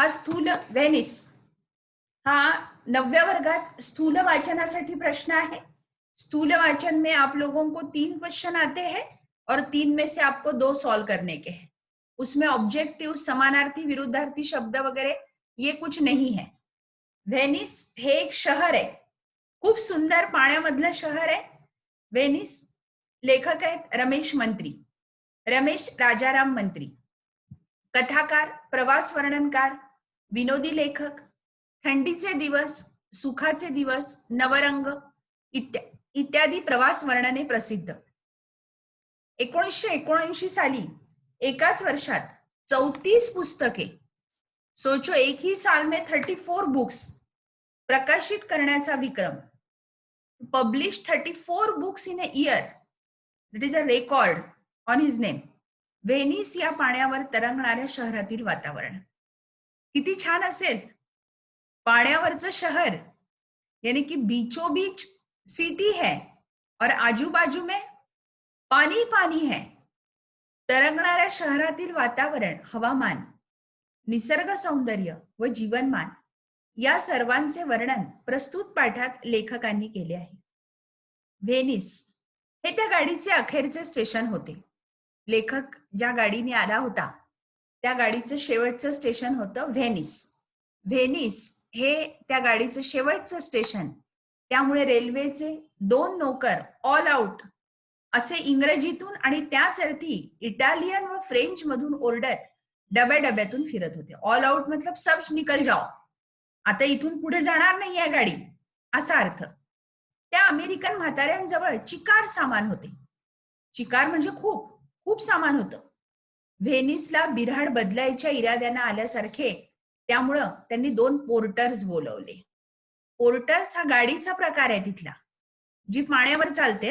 हा स्थूल व्हेनिस हा नवव्या वर्गात स्थूल वाचनासाठी प्रश्न है स्थूल वाचन में आप लोगों को तीन क्वेश्चन आते हैं और तीन में से आपको दो सॉल्व करने के हैं. उसमें ऑब्जेक्टिव समानार्थी, विरुद्धार्थी शब्द वगैरह, ये कुछ नहीं है. वेनिस हे एक शहर है. खूप सुंदर पाण्यामधलं शहर आहे व्हेनिस लेखक आहेत रमेश मंत्री. रमेश राजाराम मंत्री. कथाकार प्रवास वर्णनकार विनोदी लेखक थंडीचे दिवस सुखाचे दिवस नवरंग इत्या इत्यादी प्रवास वर्णने प्रसिद्ध. एकोणीसशे एकोणऐंशी साली एकाच वर्षात चौतीस पुस्तके सोचो एक ही साल में थर्टी फोर बुक्स प्रकाशित करण्याचा विक्रम. Publish thirty four books in a year it is a record on his name Venice या पाण्यावर तरंगणाऱ्या शहरातील वातावरण. किती छान असेल. पाण्यावरचं शहर यानी कि बीचो बीच सिटी है और आजू बाजू में पानी पानी है. तरंगणाऱ्या शहरातील वातावरण हवामान निसर्ग सौंदर्य व जीवनमान या सर्वांचे वर्णन प्रस्तुत पाठात लेखकांनी केले आहे. व्हेनिस हे त्या गाडीचे अखेरचे स्टेशन होते. लेखक ज्या गाडीने आला होता त्या गाडीचं शेवटचं स्टेशन होतं व्हेनिस. व्हेनिस हे त्या गाडीचं शेवटचं स्टेशन. त्यामुळे रेल्वेचे दोन नोकर ऑल आउट असे इंग्रजीतून आणि त्याच अर्थी इटालियन व फ्रेंच मधून ओरडत डब्या डब्यातून फिरत होते. ऑल आउट मतलब सब निकल जाओ. आता इथून पुढे जाणार नाही या गाडी. असा अर्थ. त्या अमेरिकन म्हाताऱ्यांजवळ चिकार सामान होते. चिकार म्हणजे खूप. खूप सामान होतं. व्हेनिसला बिराड बदलायच्या इराद्यानं आल्यासारखे त्यामुळं त्यांनी दोन पोर्टर्स बोलवले. पोर्टर्स हा गाडीचा प्रकार आहे तिथला. जी पाण्यावर चालते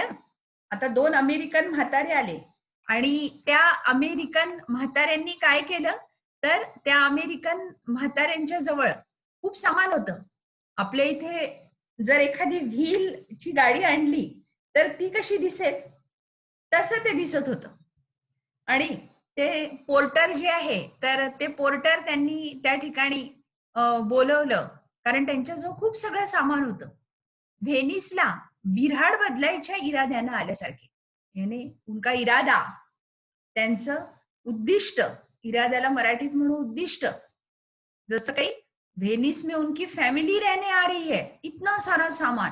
आता दोन अमेरिकन म्हातारे आले आणि त्या अमेरिकन म्हाताऱ्यांनी काय केलं? तर त्या अमेरिकन म्हाताऱ्यांच्या जवळ खूप सामान होतं. आपल्या इथे जर एखादी व्हीलची गाडी आणली तर ती कशी दिसेल? तसं ते दिसत होतं. आणि ते पोर्टर जे आहे तर ते पोर्टर त्यांनी त्या ठिकाणी बोलवलं. कारण त्यांच्याजवळ खूप सगळं सामान होतं. व्हेनिसला बिराड बदलायच्या इराद्यानं आल्यासारखे. याने उनका इरादा त्यांचं उद्दिष्ट इराद्याला मराठीत म्हणून उद्दिष्ट जसं काही व्हेनिस में उनकी फॅमिली रहने आ रही है इतना सारा सामान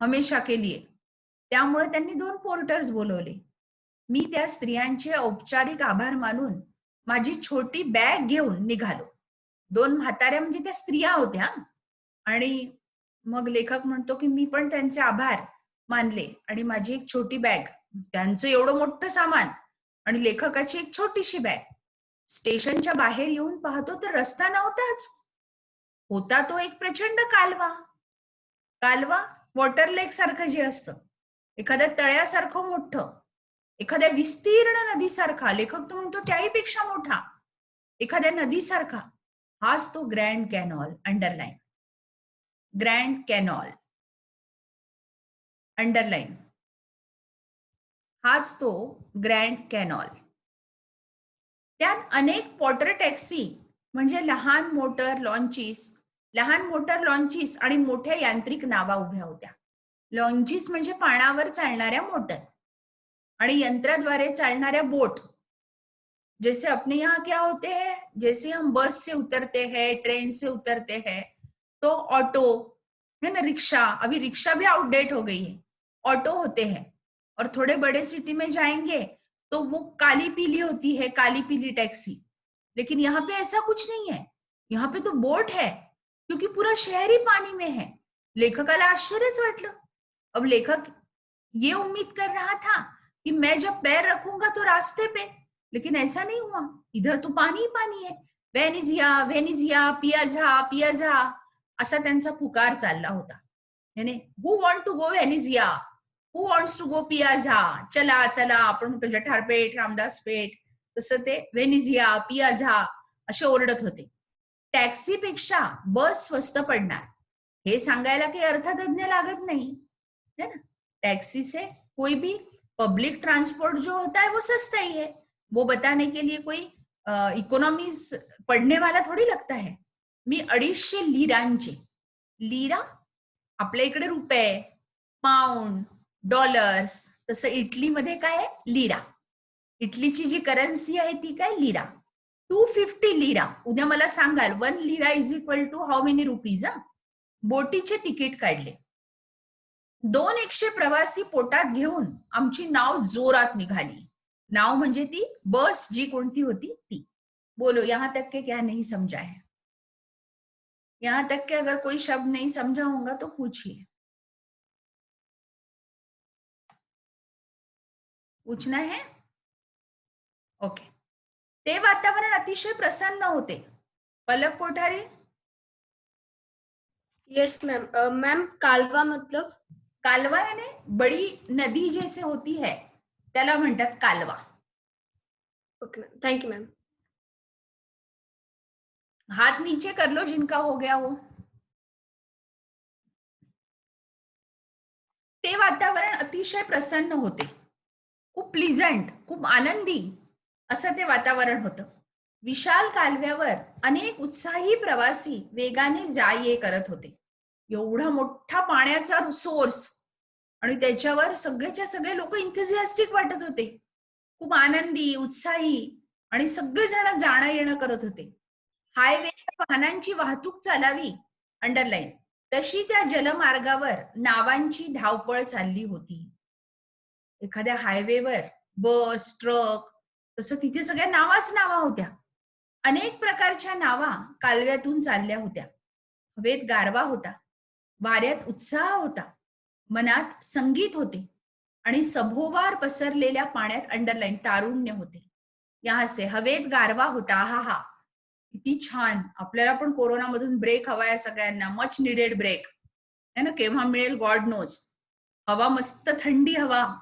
हमेशा के लिए. त्यामुळे त्यांनी दोन पोर्टर्स बोलवले. मी त्या स्त्रियांचे औपचारिक आभार मानून माझी छोटी बॅग घेऊन निघालो. दोन म्हाताऱ्या म्हणजे त्या स्त्रिया होत्या. आणि मग लेखक म्हणतो की मी पण त्यांचे आभार मानले. आणि माझी एक छोटी बॅग त्यांचं एवढं मोठं सामान आणि लेखकाची एक छोटीशी बॅग. स्टेशनच्या बाहेर येऊन पाहतो तर रस्ता नव्हताच. होता तो एक प्रचंड कालवा. कालवा वॉटर लेक सारखं जे असतं. एखाद्या तळ्यासारखं मोठं. एखाद्या विस्तीर्ण नदीसारखा लेखक तो म्हणतो त्याही पेक्षा मोठा एखाद्या नदीसारखा हाच तो Grand Canal underline. Grand Canal underline. हाच तो ग्रँड कॅनॉल. त्यात अनेक पॉटर टॅक्सी म्हणजे लहान मोटर लॉन्चिस लहान मोटर लॉन्चिस आणि मोठ्या यांत्रिक नावा उभ्या होत्या. लॉन्चिस म्हणजे पाण्यावर चालणाऱ्या मोटर. आणि यंत्राद्वारे चालणाऱ्या बोट. जैसे अपने यहाँ क्या होते हैं? जैसे हम बस से उतरते हैं, ट्रेन से उतरते हैं तो ऑटो, है ना, रिक्शा, अभी रिक्शा भी आउटडेट हो गई है। ऑटो होते हैं और थोड़े बड़े सिटी में जाएँगे तो वो काली पीली होती है, काली पीली टैक्सी लेकिन यहाँ पे ऐसा कुछ नहीं है। यहाँ पे तो बोट है, क्योंकि पूरा शहर ही पानी में है। लेखकाला आश्चर्यच वाटलं अब लेखक ये उम्मीद कर रहा था कि मैं जब पैर रखूंगा तो रास्ते पे। लेकिन ऐसा नहीं हुआ। इधर तो पानी ही पानी है। वेनिजिया वेनिजिया पियाझा पियाझा असा त्यांचा पुकार चालला होता। याने who want to go Venezia who wants to go piazza चला चला आपण म्हणतो जठारपेठ रामदासपेठ तसं ते व्हेनिझिया पियाझा असे ओरडत होते. टॅक्सीपेक्षा बस स्वस्त पडणार. हे सांगायला काही अर्थतज्ञ लागत नाही. है ना? टॅक्सीचे कोई भी पब्लिक ट्रांसपोर्ट जो होता है वो सस्ता ही है। वो बताने के लिए कोई इकोनॉमीज पढ़ने वाला थोड़ी लगता है। मी अडीचशे लिरांची लिरा आपल्या इकडे रुपये पाऊंड डॉलर्स तसं इटलीमध्ये काय आहे? लिरा. इटलीची जी करन्सी आहे ती काय? लिरा. Two fifty lira. उद्या मला सांगाल one lira is equal to how many rupees बोटीचे तिकीट काढले. दोन एकशे प्रवासी पोटात घेऊन आमची नाव जोरात निघाली. नाव म्हणजे ती बस जी कोणती होती ती. बोलो यहां तक के क्या नहीं समझा है? यहां तक के अगर कोई शब्द नहीं समझा होगा तो पूछिए। पूछना है? ओके ते वातावरण अतिशय प्रसन्न होते. Palak Kothari? Yes ma'am ma'am कालवा मतलब कालवा याने बडी नदी जैसे होती है त्याला म्हणतात कालवा. Okay ma'am thank you ma'am हाथ नीचे कर लो जिनका हो गया वो. ते वातावरण अतिशय प्रसन्न होते. खूप प्लिझंट खूप आनंदी असं ते वातावरण होतं. विशाल कालव्यावर अनेक उत्साही प्रवासी वेगाने जा ये करत होते. एवढा मोठा पाण्याचा सोर्स आणि त्याच्यावर सगळेच्या सगळे लोक इंथुझियास्टिक वाटत होते. खूप आनंदी उत्साही आणि सगळेजण जाणं येणं करत होते. हायवे वाहनांची वाहतूक चालावी अंडरलाईन तशी त्या जलमार्गावर नावांची धावपळ चालली होती. एखाद्या हायवेवर बस ट्रक तसं तिथे सगळ्या नावाच नावा होत्या. अनेक प्रकारच्या नावा कालव्यातून चालल्या होत्या. हवेत गारवा होता. वाऱ्यात उत्साह होता. मनात संगीत होते आणि सभोवार पसरलेल्या पाण्यात अंडरलाईन तारुण्य होते. या से हवेत गारवा होता. हा हा. किती छान. आपल्याला पण कोरोनामधून ब्रेक हवाय सगळ्यांना. मच निडेड ब्रेक है ना? केव्हा मिळेल? गॉड नोज हवा मस्त थंडी हवा.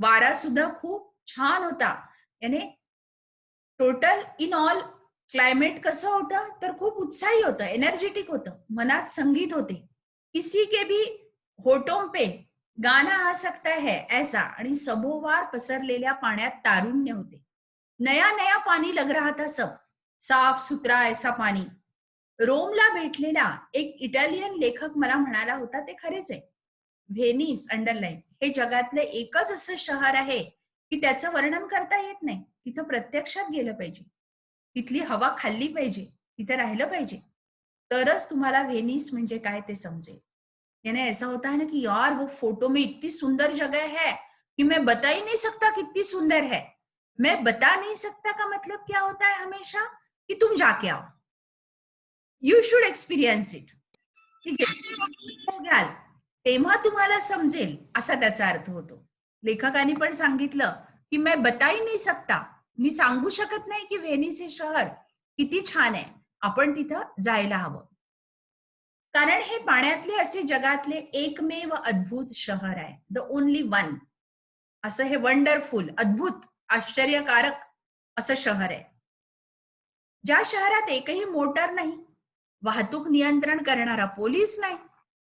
वारा सुद्धा खूप छान होता. याने टोटल इन ऑल क्लायमेट कसं होतं? तर खूप उत्साही होतं. एनर्जेटिक होतं. मनात संगीत होते. किसी के भी होटों पे गाना आ सकता है ऐसा आणि सभोवार पसरलेल्या पाण्यात तारुण्य होते. नया नया पाणी लग रहा था सब साफ सुथरा ऐसा पाणी. रोमला भेटलेला एक इटालियन लेखक मला म्हणाला होता ते खरेच आहे. Venice underline. हे जगातलं एकच असं शहर आहे की त्याचं वर्णन करता येत नाही. तिथं प्रत्यक्षात गेलं पाहिजे. तिथली हवा खाल्ली पाहिजे. तिथं राहिलं पाहिजे. तरच तुम्हाला व्हेनिस म्हणजे काय ते समजेल. यानी ऐसा होता है ना कि यार वो फोटो में इतनी सुंदर जगह है कि मैं बता ही नहीं सकता कितनी सुंदर है। मैं बता नहीं सकता का मतलब क्या होता है हमेशा? कि तुम जाके आओ। यू शुड एक्सपिरियन्स इट घ्याल तेव्हा तुम्हाला समजेल असा त्याचा अर्थ होतो. लेखकाने पण सांगितलं की मैं बता ही सकता. मी सांगू शकत नाही की व्हेनिस हे शहर किती छान आहे. आपण तिथं जायला हवं. कारण हे पाण्यातले असे जगातले एकमेव अद्भुत शहर आहे. द ओनली वन असं हे वंडरफुल अद्भुत आश्चर्यकारक असं शहर आहे. ज्या शहरात एकही मोटर नाही वाहतूक नियंत्रण करणारा पोलीस नाही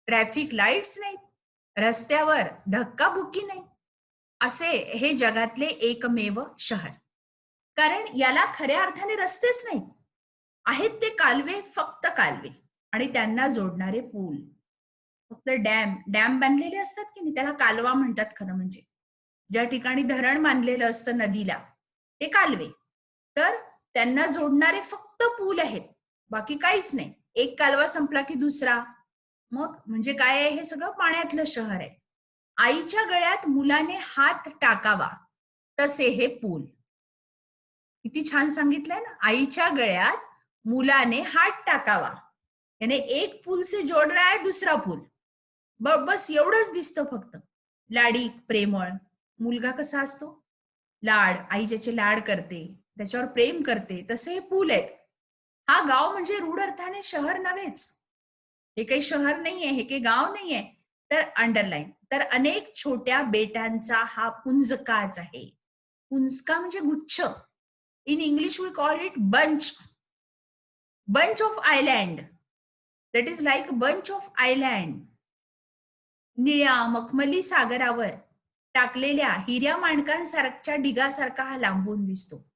ट्रॅफिक लाईट्स नाहीत रस्त्यावर धक्काबुक्की नाही असे हे जगातले एकमेव शहर. कारण याला खऱ्या अर्थाने रस्तेच नाहीत. आहेत ते कालवे फक्त कालवे. आणि त्यांना जोडणारे पूल. फक्त डॅम डॅम बांधलेले असतात की नाही? त्याला कालवा म्हणतात खरं म्हणजे. ज्या ठिकाणी धरण बांधलेलं असतं नदीला ते कालवे. तर त्यांना जोडणारे फक्त पूल आहेत. बाकी काहीच नाही. एक कालवा संपला की दुसरा. मग म्हणजे काय आहे? हे सगळं पाण्यातलं शहर आहे. आईच्या गळ्यात मुलाने हात टाकावा. तसे हे पूल. किती छान सांगितलंय ना? आईच्या गळ्यात मुलाने हात टाकावा. याने एक पूल से जोड रहा है दुसरा पूल. बस एवढंच दिसतं फक्त. लाडी प्रेमळ. मुलगा कसा असतो? लाड. आई ज्याचे लाड करते त्याच्यावर प्रेम करते तसे हे पूल आहेत. हा गाव म्हणजे रूढ अर्थाने शहर नव्हेच. हे काही शहर नाहीये हे काही गाव नाहीये. तर अंडरलाईन तर अनेक छोट्या बेटांचा हा पुंजकाच आहे. पुंजका म्हणजे गुच्छ. In English we call it bunch bunch of island that is like bunch of island निळ्या मखमली सागरावर टाकलेल्या हिऱ्या माणकांसारख्या ढिगासारखा हा लांबून दिसतो.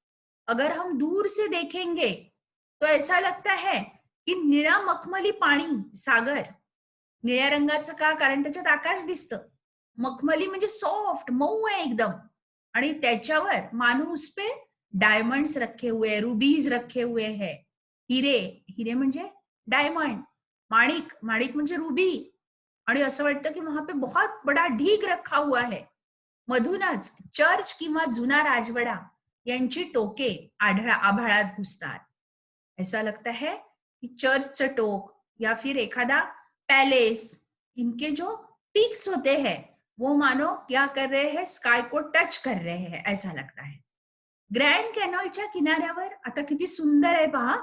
अगर हम दूर से देखेंगे तो ऐसा लगता है की निळा मखमली पाणी सागर. निळ्या रंगाचं का? कारण त्याच्यात आकाश दिसतं. मखमली म्हणजे सॉफ्ट मऊ आहे एकदम. आणि त्याच्यावर माणूस पे डायमंड्स रखे हुए रुबीज रखे हुए है. हिरे हिरे म्हणजे डायमंड माणिक माणिक म्हणजे रुबी. आणि की वहाँ पे बहुत बडा ढीग रखा हुआ है. मधूनच चर्च किंवा जुना राजवाडा टोके आढळा, आभाळात घुसतात. ऐसा लगता है कि चर्चचं टोक या फिर एखादा पैलेस इनके जो पिक्स होते हैं, वो मानो क्या कर रहे हैं स्काय को टच कर रहे हैं, ऐसा लगता है. ग्रँड कॅनॉलच्या किनाऱ्यावर आता किती सुंदर आहे पहा.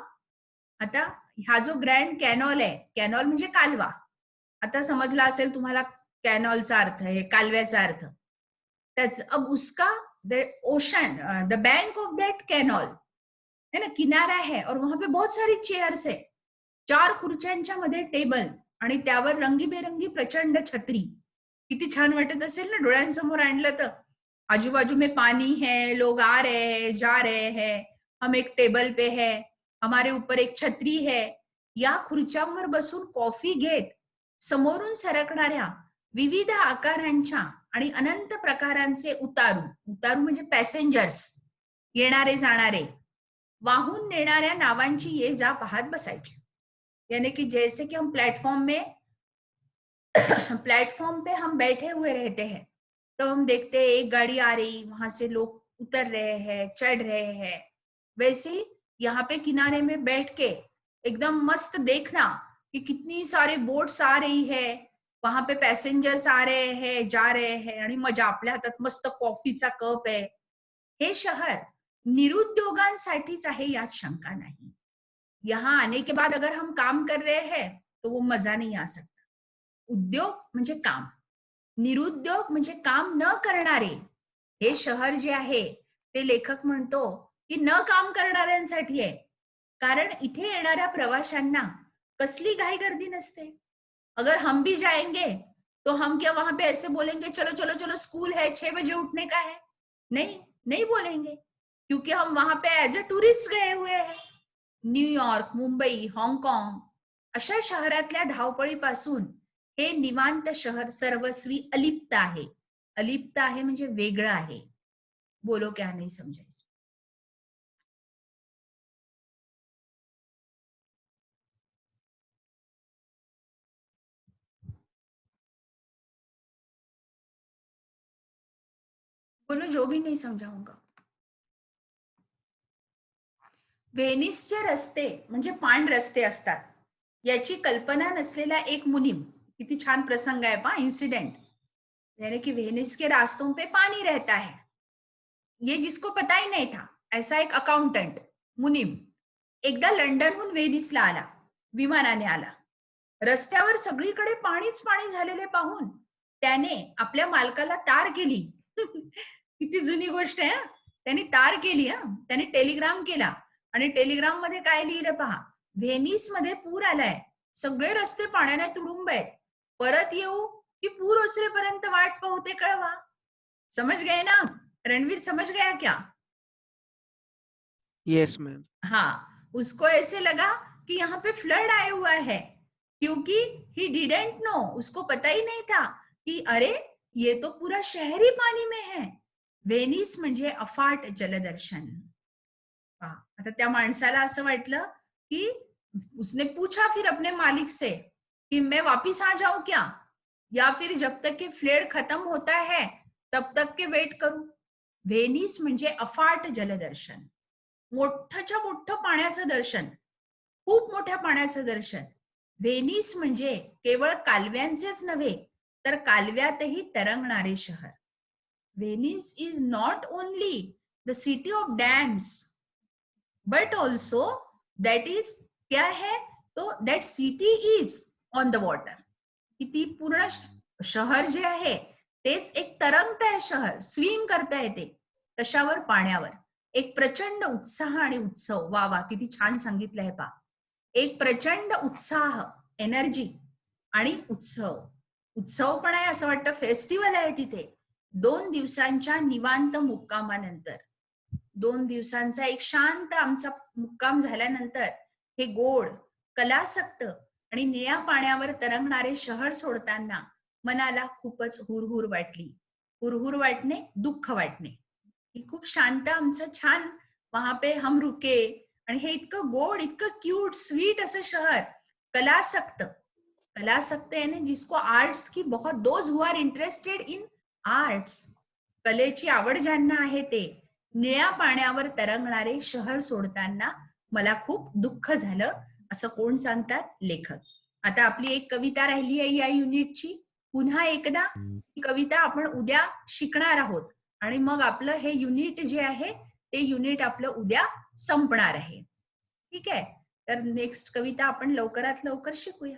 आता हा जो ग्रँड कॅनॉल आहे कॅनॉल म्हणजे कालवा. आता समजला असेल तुम्हाला कॅनॉलचा अर्थ आहे कालव्याचा अर्थ. त्याच अब उसका the ocean the bank of that canal है ना? किनारा है और वहां पे बहुत सारी चेअर्स है चार खुर्च्यांच्या मध्ये टेबल आणि त्यावर रंगीबेरंगी प्रचंड छत्री. किती छान वाटत असेल ना? डोळ्यांसमोर आणलं तर. आजूबाजू में पानी है लोग आ रहे हैं जा रहे हैं. हम एक टेबल पे है. हमारे ऊपर एक छत्री है, या खुर्च्यांवर बसून कॉफ़ी घेत, समोरून सरकणाऱ्या विविध आकारांच्या आणि अनंत प्रकारांचे उतारू उतारू म्हणजे पॅसेंजर्स येणारे जाणारे, वाहून नेणाऱ्या नावांची ये जा पाहत बसायची. यानी कि जैसे कि हम प्लेटफॉर्म में प्लेटफॉर्म पे हम बैठे हुए रहते हैं तो हम देखते हैं एक गाड़ी आ रही, वहाँ से लोग उतर रहे हैं, चढ़ रहे हैं, वैसे ही यहाँ पे किनारे में बैठ के एकदम मस्त देखना कि कितनी सारे बोट्स आ रही है वहां पे पॅसेंजर्स आ रहे हैं जा रहे हैं आणि मजा आपल्या हातात मस्त कॉफीचा कप आहे. हे शहर निरुद्योगांसाठीच आहे यात शंका नाही. यहाँ आने के बाद अगर हम काम कर रहे हैं तो वो मजा नहीं आ सकता. उद्योग म्हणजे काम. निरुद्योग म्हणजे काम न करणारे हे शहर जे आहे ते लेखक म्हणतो की न काम करणाऱ्यांसाठी आहे. कारण येणाऱ्या प्रवाशांना कसली घाई गर्दी नसते. अगर हम भी जाएँगे तो हम क्या वहाँ पे ऐसे बोलेंगे, चलो चलो चलो, स्कूल है, छह बजे उठने का है. नहीं नहीं बोलेंगे, क्योंकि हम वहाँ पे एज अ टूरिस्ट गए हुए हैं. न्यूयॉर्क मुंबई हाँगकाँग अशा शहरातल्या धावपळीपासून हे निवांत शहर सर्वस्वी अलिप्त आहे. अलिप्त म्हणजे वेगळं आहे. बोलो क्या नाही समजायचं. बोलो जो भी नहीं समजाऊंगा व्हेनिसचे रस्ते म्हणजे पाण रस्ते असतात. याची कल्पना नसलेला एक मुनिम. किती छान प्रसंग आहे पा इन्सिडेंट यानी कि वेनिस के रास्तों पे पानी रहता है ये जिसको पता ही नहीं था ऐसा एक अकाउंटंट मुनीम. एकदा लंडनहून वेनिसला आला विमानाने आला. रस्त्यावर सगळीकडे पाणीच पाणी झालेले पाहून त्याने आपल्या मालकाला तार केली. किती जुनी गोष्ट आहे त्यांनी तार केली हा? त्याने टेलिग्राम केला. आणि टेलिग्राम मध्ये काय लिहिलं पहा? व्हेनिस मध्ये पूर आलाय. सगळे रस्ते पाण्याने तुडुंब आहेत. परत येऊ की पूर ओसरेपर्यंत वाट पाहते कळवा. समझ गए ना? रणवीर समझ गया क्या? यस मैम हाँ. उसको ऐसे लगा कि यहाँ पे फ्लड आया हुआ है क्योंकि ही डिडेंट नो उसको पता ही नहीं था कि अरे ये तो पूरा शहरी पानी में है। वेनिस म्हणजे अफाट जलदर्शन. आता त्या माणसाला असं वाटलं की उसने पूछा फिर अपने मालिक से कि मैं वापिस आ जाऊं क्या? या फिर जब तक के फ्लेड खत्म होता है तब तक के वेट करू? व्हेनिस म्हणजे अफाट जलदर्शन. मोठच्या मोठं पाण्याचं दर्शन. खूप मोठ्या पाण्याचं दर्शन. व्हेनिस म्हणजे केवळ कालव्यांचेच नव्हे तर कालव्यातही तरंगणारे शहर. Venice is not only the city of dams but also that is क्या है तो that city is on the water की ती पूर्ण शहर जे आहे तेच एक तरंगत आहे शहर. स्विम करता ते. कशावर पाण्यावर. एक प्रचंड उत्साह आणि उत्सव. वा वा किती छान सांगितलं आहे पा. एक प्रचंड उत्साह एनर्जी आणि उत्सव. उत्सव पण आहे असं वाटतं. फेस्टिवल आहे तिथे. दोन दिवसांच्या निवांत मुक्कामानंतर दोन दिवसांचा एक शांत आमचा मुक्काम झाल्यानंतर हे गोड कलासक्त आणि निळ्या पाण्यावर तरंगणारे शहर सोडताना मनाला खूपच हुरहुर वाटली. हुरहुर वाटणे दुःख वाटणे. खूप शांत आमचं छान वहापे हम रुके आणि हे इतकं गोड इतकं क्यूट स्वीट असं शहर कलासक्त. कलासक्त याने जिसको आर्ट्स की बहुत those who are interested in arts कलेची आवड ज्यांना आहे ते निळ्या पाण्यावर तरंगणारे शहर सोडताना मला खूप दुःख झालं असं कोण सांगतात लेखक. आता आपली एक कविता राहिली आहे या युनिटची. पुन्हा एकदा ही कविता आपण उद्या शिकणार आहोत आणि मग आपलं हे युनिट जे आहे ते युनिट आपलं उद्या संपणार आहे. ठीक आहे? तर नेक्स्ट कविता आपण लवकरात लवकर शिकूया.